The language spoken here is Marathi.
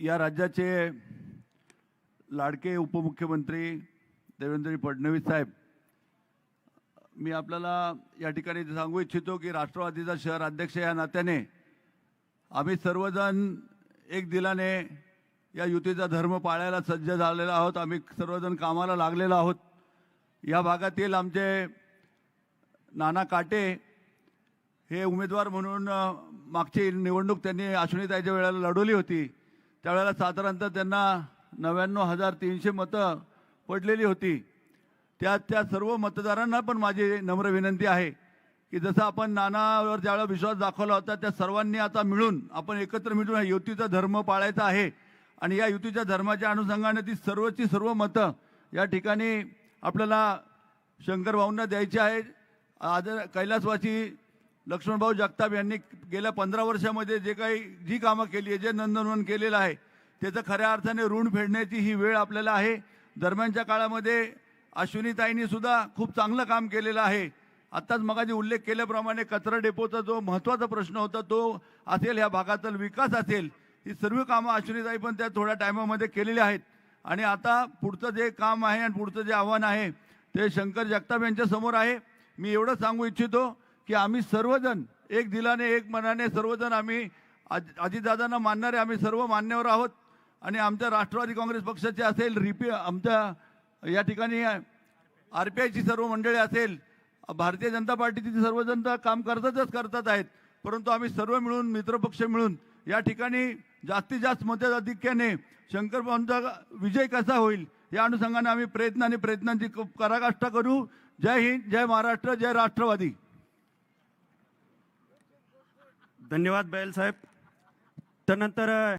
या राज्याचे लाडके उपमुख्यमंत्री देवेंद्र फडणवीस साहेब मी आपल्याला या ठिकाणी सांगू इच्छितो की राष्ट्रवादीचा शहर अध्यक्ष या नात्याने आम्ही सर्वजण एक दिलाने या युतीचा धर्म पाळायला सज्ज झालेलो आहोत. आम्ही सर्वजण कामाला लागलेलो आहोत. या भागातील आमचे नाना काटे हे उमेदवार म्हणून मागची निवडणूक त्यांनी अश्विनीताईच्या वेळेला लढवली होती. त्यावेळेला साधारणतः त्यांना नव्याण्णव हजार तीनशे मतं पडलेली होती. त्या त्या सर्व मतदारांना पण माझी नम्र विनंती आहे की जसं आपण नानावर ज्यावेळेला विश्वास दाखवला होता त्या सर्वांनी आता मिळून आपण एकत्र मिळून युतीचा धर्म पाळायचा आहे. आणि या युतीच्या धर्माच्या अनुषंगाने ती सर्वची सर्व मतं या ठिकाणी आपल्याला शंकर भाऊंना द्यायची आहे आदर कैलासवासी लक्ष्मणभाऊ जगताप यांनी गेल्या पंधरा वर्षामध्ये जे काही जी कामं केली आहे जे नंदनवन केलेलं आहे त्याचं खऱ्या अर्थाने ऋण फेडण्याची ही वेळ आपल्याला आहे. दरम्यानच्या काळामध्ये अश्विनीताईंनी सुद्धा खूप चांगलं काम केलेलं आहे. आत्ताच मगाजी उल्लेख केल्याप्रमाणे कचरा डेपोचा जो महत्त्वाचा प्रश्न होता तो असेल ह्या भागातील विकास असेल ही सर्व कामं अश्विनीताई पण त्या थोड्या टायमामध्ये केलेली आहेत. आणि आता पुढचं जे काम आहे आणि पुढचं जे आव्हान आहे ते शंकर जगताप यांच्यासमोर आहे. मी एवढं सांगू इच्छितो की आम्ही सर्वजण एक दिलाने एक मनाने सर्वजण आम्ही आज अजितदादांना मानणारे आम्ही सर्व मान्यवर आहोत. आणि आमच्या राष्ट्रवादी काँग्रेस पक्षाचे असेल रिपी आमच्या या ठिकाणी आर पी आयची सर्व मंडळी असेल भारतीय जनता पार्टीची सर्वजण तर काम करतातच करतात आहेत. परंतु आम्ही सर्व मिळून मित्रपक्ष मिळून या ठिकाणी जास्तीत जास्त मताधिक्याने शंकरबाबांचा विजय कसा होईल या अनुषंगाने आम्ही प्रयत्न आणि प्रयत्नांची क- पराकाष्ठा करू. जय हिंद जय महाराष्ट्र जय राष्ट्रवादी. धन्यवाद बैल साहेब. त्यानंतर